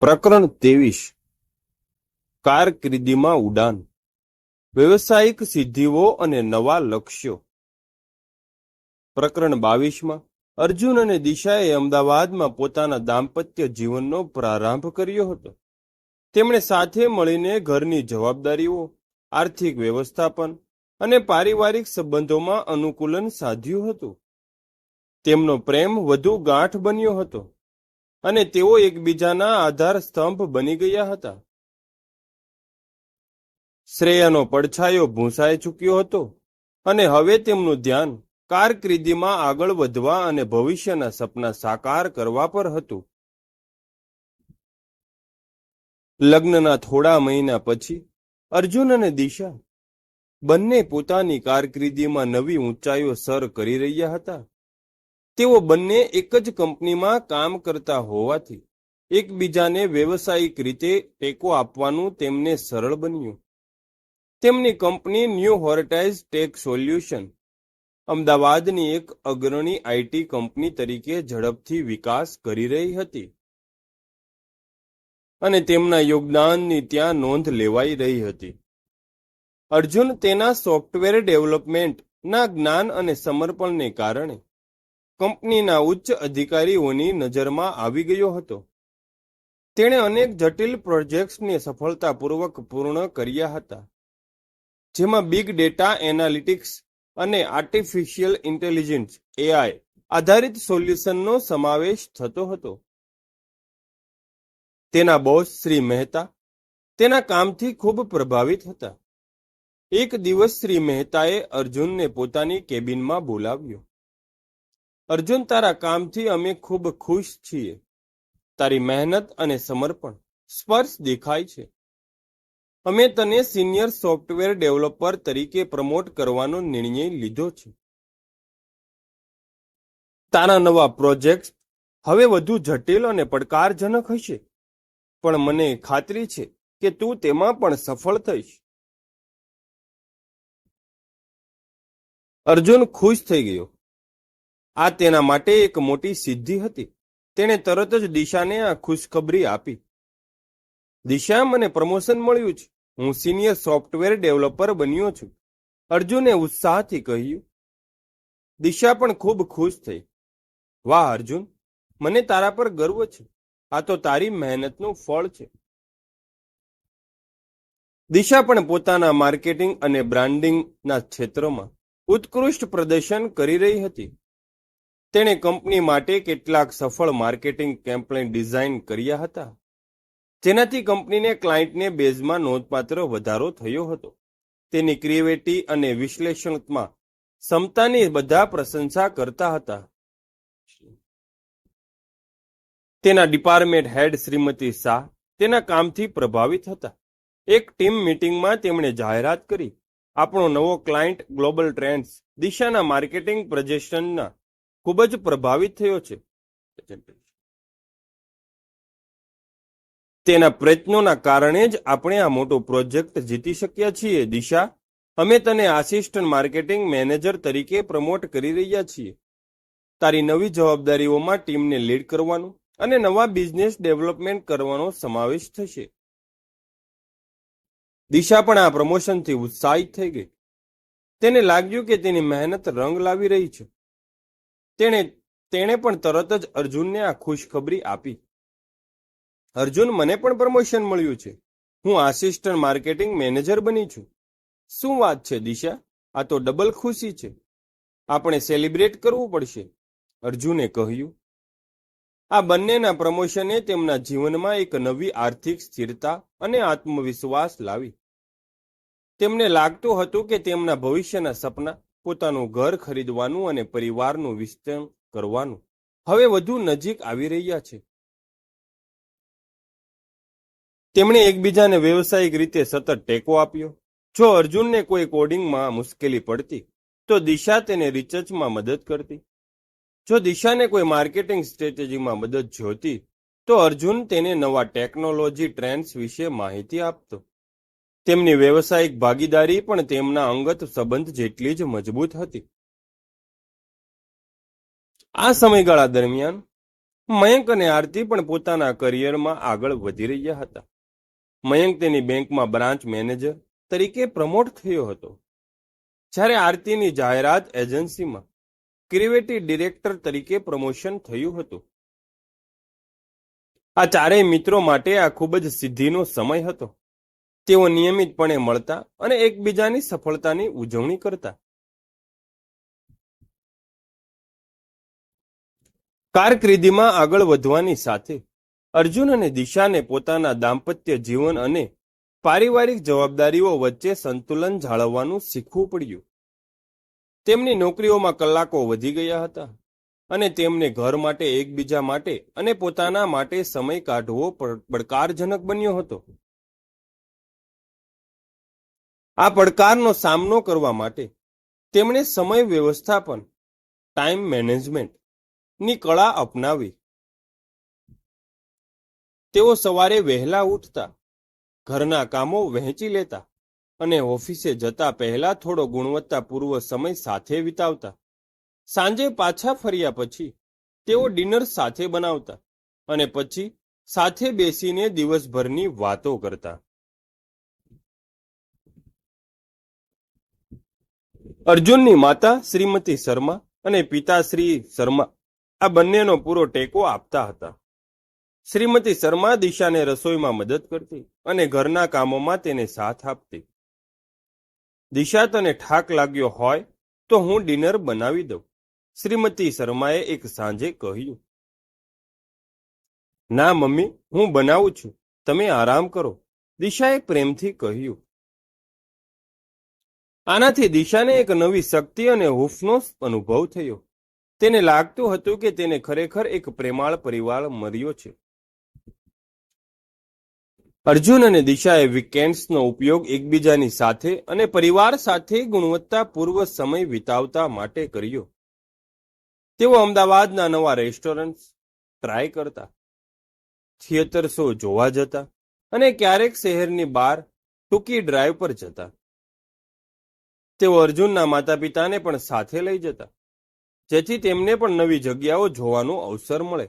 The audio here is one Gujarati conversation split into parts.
પ્રકરણ ત્રેવીસ. કારકિર્દીમાં ઉડાન. વ્યવસાયિક સિદ્ધિઓ અને નવા લક્ષ્યો. પ્રકરણ બાવીસમાં, અર્જુન અને દિશાએ અમદાવાદમાં પોતાના દાંપત્ય જીવનનો પ્રારંભ કર્યો હતો. તેમણે સાથે મળીને ઘરની જવાબદારીઓ, આર્થિક વ્યવસ્થાપન અને પારિવારિક સંબંધોમાં અનુકૂલન સાધ્યું હતું. તેમનો પ્રેમ વધુ ગાંઠ બન્યો હતો. અને તેઓ એકબીજાના આધાર સ્તંભ બની ગયા હતા. શ્રેયાનો પડછાયો ભૂંસાઈ ચૂક્યો હતો અને હવે તેમનું ધ્યાન કારકિર્દીમાં આગળ વધવા અને ભવિષ્યના સપના સાકાર કરવા પર હતું. લગ્નના થોડા મહિના પછી અર્જુન અને દિશા બંને પોતાની કારકિર્દીમાં નવી ઊંચાઈઓ સર કરી રહ્યા હતા. તેઓ બંને એક જ કંપનીમાં કામ કરતા હોવાથી એકબીજાને વ્યવસાયિક રીતે ટેકો આપવાનું તેમને સરળ બન્યું. તેમની કંપની ન્યૂ હોર્ટાઇઝ ટેક સોલ્યુશન, અમદાવાદની એક અગ્રણી આઈટી કંપની તરીકે ઝડપથી વિકાસ કરી રહી હતી. અને તેમના યોગદાનની ત્યાં નોંધ લેવાઈ રહી હતી. અર્જુન તેના સોફ્ટવેર ડેવલપમેન્ટના જ્ઞાન અને સમર્પણને કારણે કંપનીના ઉચ્ચ અધિકારીઓની નજરમાં આવી ગયો હતો. તેણે અનેક જટિલ પ્રોજેક્ટ્સને સફળતાપૂર્વક પૂર્ણ કર્યા હતા, જેમાં બિગ ડેટા એનાલિટિક્સ અને આર્ટિફિશિયલ ઇન્ટેલિજન્સ, એઆઈ, આધારિત સોલ્યુશનનો સમાવેશ થતો હતો. તેના બોસ શ્રી મહેતા તેના કામથી ખૂબ પ્રભાવિત હતા. એક દિવસ શ્રી મહેતાએ અર્જુનને પોતાની કેબિનમાં બોલાવ્યો. અર્જુન તારા કામથી અમે ખૂબ ખુશ છીએ. તારી મહેનત અને સમર્પણ સ્પર્શ દેખાય છે. અમે તને સિનિયર સોફ્ટવેર ડેવલપર તરીકે પ્રમોટ કરવાનો નિર્ણય લીધો છે. તારા નવા પ્રોજેક્ટ હવે વધુ જટિલ અને પડકારજનક હશે. પણ મને ખાતરી છે કે તું તેમાં પણ સફળ થઈશ. અર્જુન ખુશ થઈ ગયો. આ તેના માટે એક મોટી સિદ્ધિ હતી. તેણે તરત જ દિશાને આ ખુશખબરી આપી. દિશા, મને પ્રમોશન મળ્યું છે. હું સિનિયર સોફ્ટવેર ડેવલપર બન્યો છું. અર્જુને ઉત્સાહથી કહ્યું. દિશા પણ ખૂબ ખુશ થઈ. વાહ, અર્જુન. મને તારા પર ગર્વ છે. આ તો તારી મહેનતનું ફળ છે. દિશા પણ પોતાના માર્કેટિંગ અને બ્રાન્ડિંગના ક્ષેત્રમાં ઉત્કૃષ્ટ પ્રદર્શન કરી રહી હતી. તેણે કંપની માટે કેટલાક સફળ માર્કેટિંગ કેમ્પેન ડિઝાઇન કર્યા હતા. જેનાથી કંપનીને ક્લાયન્ટને બેઝમાં નોંધપાત્ર વધારો થયો હતો. તેની ક્રિએટિવિટી અને વિશ્લેષણાત્મક ક્ષમતાની બધા પ્રશંસા કરતા હતા. તેના ડિપાર્ટમેન્ટ હેડ શ્રીમતી શાહ તેના કામથી પ્રભાવિત હતા. એક ટીમ મીટિંગમાં તેમણે જાહેરાત કરી, આપણો નવો ક્લાયન્ટ ગ્લોબલ ટ્રેન્ડ્સ દિશાના માર્કેટિંગ પ્રજેશનના ખૂબ જ પ્રભાવિત થયો છે. તેના પ્રયત્નોના કારણે જ આપણે આ મોટો પ્રોજેક્ટ જીતી શક્યા છીએ, દિશા. અમે તને આસિસ્ટન્ટ માર્કેટિંગ મેનેજર તરીકે પ્રમોટ કરી રહ્યા છીએ. તારી નવી જવાબદારીઓમાં ટીમને લીડ કરવાનું અને નવા બિઝનેસ ડેવલપમેન્ટ કરવાનો સમાવેશ થશે. દિશા પણ આ પ્રમોશનથી ઉત્સાહિત થઈ ગઈ. તેને લાગ્યું કે તેની મહેનત રંગ લાવી રહી છે. તેણે તેણે પણ તરત જ અર્જુનને આ ખુશખબરી આપી. અર્જુન, મને પણ પ્રમોશન મળ્યું છે. હું આસિસ્ટન્ટ માર્કેટિંગ મેનેજર બની છું. શું વાત છે, દિશા? આ તો ડબલ ખુશી છે. આપણે સેલિબ્રેટ કરવું પડશે, અર્જુને કહ્યું. આ બંનેના પ્રમોશને તેમના જીવનમાં એક નવી આર્થિક સ્થિરતા અને આત્મવિશ્વાસ લાવી. તેમને લાગતું હતું કે તેમના ભવિષ્યના સપના પોતાનું ઘર ખરીદવાનું અને પરિવારનું વિસ્તરણ કરવાનું. હવે વધુ નજીક આવી રહ્યા છે. તેમણે એકબીજાને વ્યવસાયિક રીતે સતત ટેકો આપ્યો. જો અર્જુનને કોઈ કોડિંગમાં મુશ્કેલી પડતી, તો દિશા તેને રિસર્ચમાં મદદ કરતી. જો દિશાને કોઈ માર્કેટિંગ સ્ટ્રેટેજીમાં મદદ જોતી, તો અર્જુન તેને નવા ટેકનોલોજી ટ્રેન્ડ્સ વિશે માહિતી આપતો. તેમની વ્યવસાયિક ભાગીદારી પણ તેમના અંગત સંબંધ જેટલી જ મજબૂત હતી. આ સમયગાળા દરમિયાન મયંક અને આરતી પણ પોતાના કરિયરમાં આગળ વધી રહ્યા હતા. મયંક તેની બેંકમાં બ્રાન્ચ મેનેજર તરીકે પ્રમોટ થયો હતો. જ્યારે આરતીની જાહેરાત એજન્સીમાં ક્રિએટિવ ડિરેક્ટર તરીકે પ્રમોશન થયું હતું. આ ચારેય મિત્રો માટે આ ખૂબ જ સિદ્ધિનો સમય હતો. તેઓ નિયમિતપણે મળતા અને એકબીજાની સફળતાની ઉજવણી કરતા. કારકિર્દીમાં આગળ વધવાની સાથે અર્જુન અને દિશાને પોતાના દાંપત્ય જીવન અને પારિવારિક જવાબદારીઓ વચ્ચે સંતુલન જાળવવાનું શીખવું પડ્યું. તેમની નોકરીઓમાં કલાકો વધી ગયા હતા અને તેમને ઘર માટે, એકબીજા માટે અને પોતાના માટે સમય કાઢવો પડ- પડકારજનક બન્યો હતો. આ પડકારનો સામનો કરવા માટે તેમણે સમય વ્યવસ્થાપન ટાઈમ મેનેજમેન્ટની કળા અપનાવી. તેઓ સવારે વહેલા ઉઠતા, ઘરના કામો વહેંચી લેતા અને ઓફિસે જતા પહેલા થોડો ગુણવત્તાપૂર્વ સમય સાથે વિતાવતા. સાંજે પાછા ફર્યા પછી તેઓ ડિનર સાથે બનાવતા અને પછી સાથે બેસીને દિવસભરની વાતો કરતા. અર્જુનની માતા શ્રીમતી શર્મા અને પિતા શ્રી શર્મા આ બંનેનો પૂરો ટેકો આપતા હતા. શ્રીમતી શર્મા દિશાને રસોઈમાં મદદ કરતી અને ઘરના કામોમાં તેને સાથ આપતી. દિશા તને ઠાક લાગ્યો હોય તો હું ડિનર બનાવી દઉં, શ્રીમતી શર્માએ એક સાંજે કહ્યું. ના મમ્મી, હું બનાવું છું, તમે આરામ કરો, દિશાએ પ્રેમથી કહ્યું. આનાથી દિશાને એક નવી શક્તિ અને હુફનો અનુભવ થયો. તેને લાગતું હતું કે તેને ખરેખર એક પ્રેમાળ પરિવાર મળ્યો છે. અર્જુન અને દિશાએ વીકેન્ડ્સનો ઉપયોગ એકબીજાની સાથે અને પરિવાર સાથે ગુણવત્તાપૂર્વ સમય વિતાવતા માટે કર્યો. તેઓ અમદાવાદના નવા રેસ્ટોરન્ટ ટ્રાય કરતા થિયેટર શો જોવા જતા અને ક્યારેક શહેરની બહાર ટૂંકી ડ્રાઈવ પર જતા. તેઓ અર્જુનના માતા પિતાને પણ સાથે લઈ જતા. જેથી તેમને પણ નવી જગ્યાઓ જોવાનો અવસર મળે.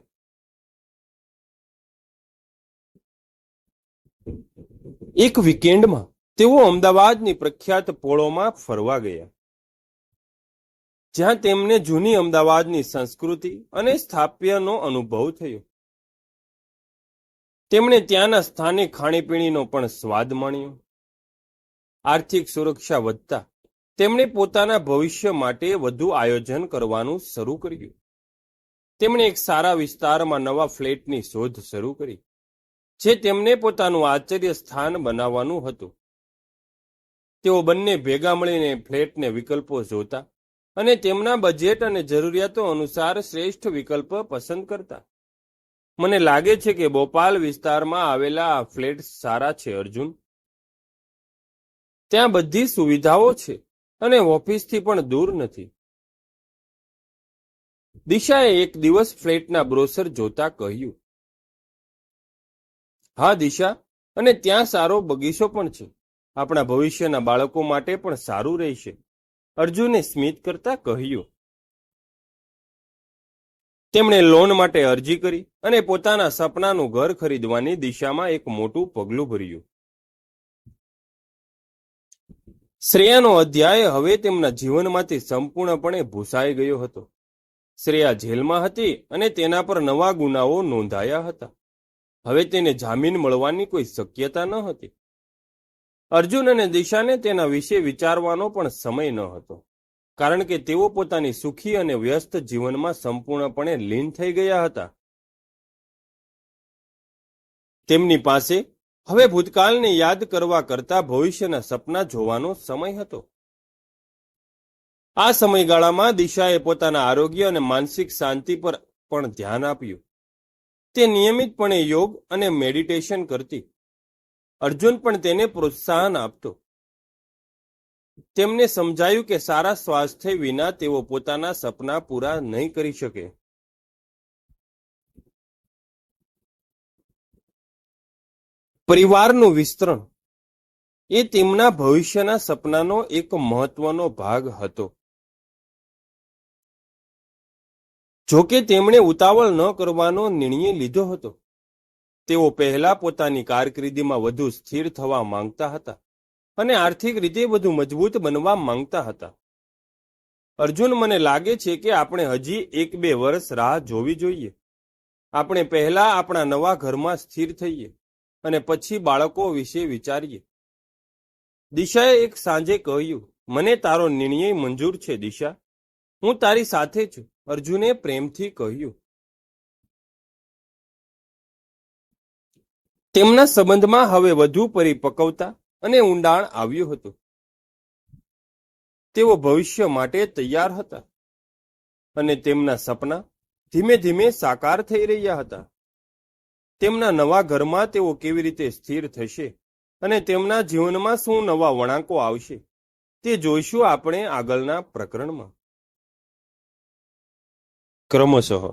એક વીકેન્ડમાં તેઓ અમદાવાદની પ્રખ્યાત પોળોમાં ફરવા ગયા. જ્યાં તેમને જૂની અમદાવાદની સંસ્કૃતિ અને સ્થાપ્યનો અનુભવ થયો. તેમણે ત્યાંના સ્થાનિક ખાણીપીણીનો પણ સ્વાદ માણ્યો. આર્થિક સુરક્ષા વધતા તેમણે પોતાના ભવિષ્ય માટે વધુ આયોજન કરવાનું શરૂ કર્યું. તેમણે એક સારા વિસ્તારમાં નવા ફ્લેટની શોધ શરૂ કરી, જે તેમને પોતાનું આશ્ચર્ય સ્થાન બનાવવાનું હતું. તેઓ બંને ભેગા મળીને ફ્લેટને વિકલ્પો જોતા અને તેમના બજેટ અને જરૂરિયાતો અનુસાર શ્રેષ્ઠ વિકલ્પ પસંદ કરતા. મને લાગે છે કે બોપાલ વિસ્તારમાં આવેલા આ ફ્લેટ સારા છે, અર્જુન. ત્યાં બધી સુવિધાઓ છે. અને ઓફિસથી પણ દૂર નથી. દિશાએ એક દિવસ ફ્લેટના બ્રોસર જોતા કહ્યું, હા દિશા, અને ત્યાં સારો બગીચો પણ છે. આપણા ભવિષ્યના બાળકો માટે પણ સારું રહેશે. અર્જુને સ્મિત કરતા કહ્યું, તેમણે લોન માટે અરજી કરી અને પોતાના સપનાનું ઘર ખરીદવાની દિશામાં એક મોટું પગલું ભર્યું. શ્રેયાનો અધ્યાય હવે તેમના જીવનમાંથી સંપૂર્ણપણે ભૂસાઈ ગયો હતો. શ્રેયા જેલમાં હતી અને તેના પર નવા ગુનાઓ નોંધાયા હતા. હવે તેને જામીન મળવાની કોઈ શક્યતા ન હતી. અર્જુન અને દિશાને તેના વિશે વિચારવાનો પણ સમય ન હતો, કારણ કે તેઓ પોતાની સુખી અને વ્યસ્ત જીવનમાં સંપૂર્ણપણે લીન થઈ ગયા હતા. તેમની પાસે હવે ભૂતકાળને યાદ કરવા કરતા ભવિષ્યના સપના જોવાનો સમય હતો. આ સમયગાળામાં દિશાએ પોતાના આરોગ્ય અને માનસિક શાંતિ પર પણ ધ્યાન આપ્યું. તે નિયમિતપણે યોગ અને મેડિટેશન કરતી. અર્જુન પણ તેને પ્રોત્સાહન આપતો. તેમને સમજાયું કે સારા સ્વાસ્થ્ય વિના તેઓ પોતાના સપના પૂરા નહીં કરી શકે. પરિવારનું વિસ્તરણ એ તેમના ભવિષ્યના સપનાનો એક મહત્વનો ભાગ હતો. જોકે તેમણે ઉતાવળ ન કરવાનો નિર્ણય લીધો હતો. તેઓ પહેલા પોતાની કારકિર્દીમાં વધુ સ્થિર થવા માંગતા હતા અને આર્થિક રીતે વધુ મજબૂત બનવા માંગતા હતા. અર્જુન મને લાગે છે કે આપણે હજી એક બે વર્ષ રાહ જોવી જોઈએ. આપણે પહેલા આપણા નવા ઘરમાં સ્થિર થઈએ. અને પછી બાળકો વિશે વિચારીએ. દિશાએ એક સાંજે કહ્યું, મને તારો નિર્ણય મંજૂર છે, દિશા. હું તારી સાથે છું. અર્જુને પ્રેમથી કહ્યું, તેમના સંબંધમાં હવે વધુ પરિપક્વતા અને ઊંડાણ આવ્યું હતું. તેઓ ભવિષ્ય માટે તૈયાર હતા અને તેમના સપના ધીમે ધીમે સાકાર થઈ રહ્યા હતા. તેમના નવા ઘરમાં તેઓ કેવી રીતે સ્થિર થશે અને તેમના જીવનમાં શું નવા વળાંકો આવશે તે જોઈશું આપણે આગળના પ્રકરણમાં. ક્રમશઃ